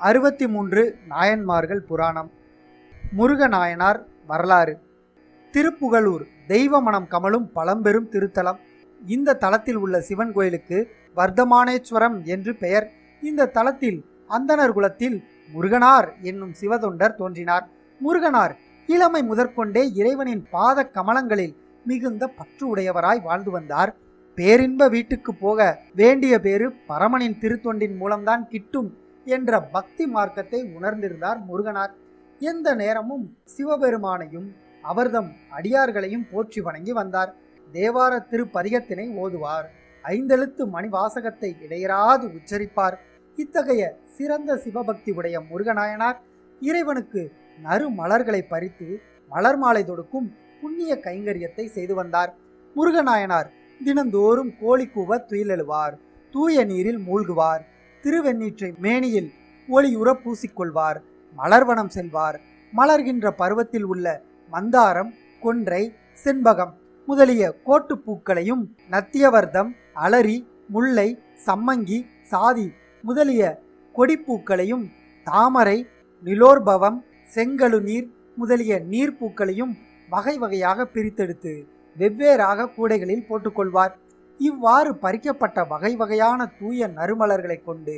அறுபத்தி மூன்று நாயன்மார்கள் புராணம். முருகநாயனார் வரலாறு. திருப்புகலூர் தெய்வமணம் கமலும் பழம்பெரும் திருத்தலம். இந்த தலத்தில் உள்ள சிவன் கோயிலுக்கு வர்த்தமானேஸ்வரம் என்று பெயர். இந்த தலத்தில் அந்தணர் குலத்தில் முருகனார் என்னும் சிவதொண்டர் தோன்றினார். முருகனார் இளமை முதற்கொண்டே இறைவனின் பாத கமலங்களில் மிகுந்த பற்று உடையவராய் வாழ்ந்து வந்தார். பேரின்ப வீட்டுக்கு போக வேண்டிய பேரு பரமனின் திருத்தொண்டின் மூலம்தான் கிட்டும். என்ற பக்தி மார்க்கத்தை உணர்ந்திருந்தார் முருகனார். எந்த நேரமும் சிவபெருமானையும் அவர்தம் அடியார்களையும் போற்றி வணங்கி வந்தார். தேவார திருப்பதிகத்தினை ஓதுவார். ஐந்தெழுத்து மணி வாசகத்தை இடையராது உச்சரிப்பார். இத்தகைய சிறந்த சிவபக்தி உடைய முருகநாயனார் இறைவனுக்கு நறு மலர்களை பறித்து மலர் மாலை தொடுக்கும் புண்ணிய கைங்கரியத்தை செய்து வந்தார். முருகநாயனார் தினந்தோறும் கோழி கூவ துயிலெழுவார். தூய நீரில் மூழ்குவார். திருவெண்ணீற்றை மேனியில் ஒளியுற பூசிக்கொள்வார் மலர்வனம் செல்வார். மலர்கின்ற பருவத்தில் உள்ள மந்தாரம் கொன்றை செண்பகம் முதலிய கோட்டுப்பூக்களையும் நத்தியவர்தம் அலரி முல்லை சம்மங்கி சாதி முதலிய கொடிப்பூக்களையும் தாமரை நிலோர்பவம் செங்கழு நீர் முதலிய நீர்ப்பூக்களையும் வகை வகையாக பிரித்தெடுத்து வெவ்வேறாக கூடைகளில் போட்டுக்கொள்வார். இவ்வாறு பறிக்கப்பட்ட வகை வகையான தூய நறுமலர்களை கொண்டு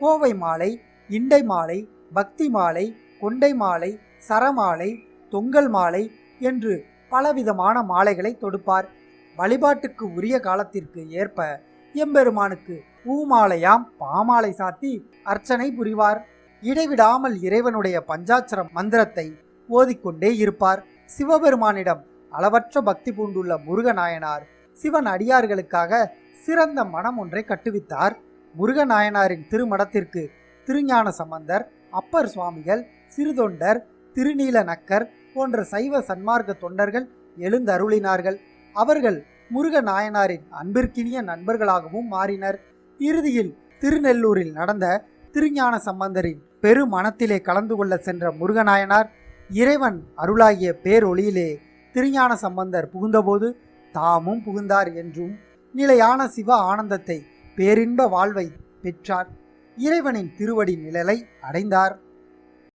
கோவை மாலை இண்டை மாலை பக்தி மாலை கொண்டை மாலை சரமாலை தொங்கல் மாலை என்று பலவிதமான மாலைகளை தொடுப்பார். வழிபாட்டுக்கு உரிய காலத்திற்கு ஏற்ப எம்பெருமானுக்கு பூமாலையாம் பாமாலை சாத்தி அர்ச்சனை புரிவார். இடைவிடாமல் இறைவனுடைய பஞ்சாட்சர மந்திரத்தை ஓதிக்கொண்டே இருப்பார். சிவபெருமானிடம் அளவற்ற பக்தி பூண்டுள்ள முருகநாயனார் சிவன் அடியார்களுக்காக சிறந்த மனம் ஒன்றை கட்டுவித்தார். முருகநாயனாரின் திருமடத்திற்கு திருஞான சம்பந்தர் அப்பர் சுவாமிகள் சிறுதொண்டர் திருநீல நக்கர் போன்ற சைவ சன்மார்க்க தொண்டர்கள் எழுந்தருளினார்கள். அவர்கள் முருக நாயனாரின் அன்பிற்கினிய நண்பர்களாகவும் மாறினர். இறுதியில் திருநெல்லூரில் நடந்த திருஞான சம்பந்தரின் பெரு மனத்திலே கலந்து கொள்ள சென்ற முருகநாயனார் இறைவன் அருளாகிய பேரொளியிலே திருஞான சம்பந்தர் புகுந்தபோது தாமும் புகுந்தார் என்றும் நிலையான சிவ ஆனந்தத்தை பேரின்ப வாழ்வை பெற்றார். இறைவனின் திருவடி நிழலை அடைந்தார்.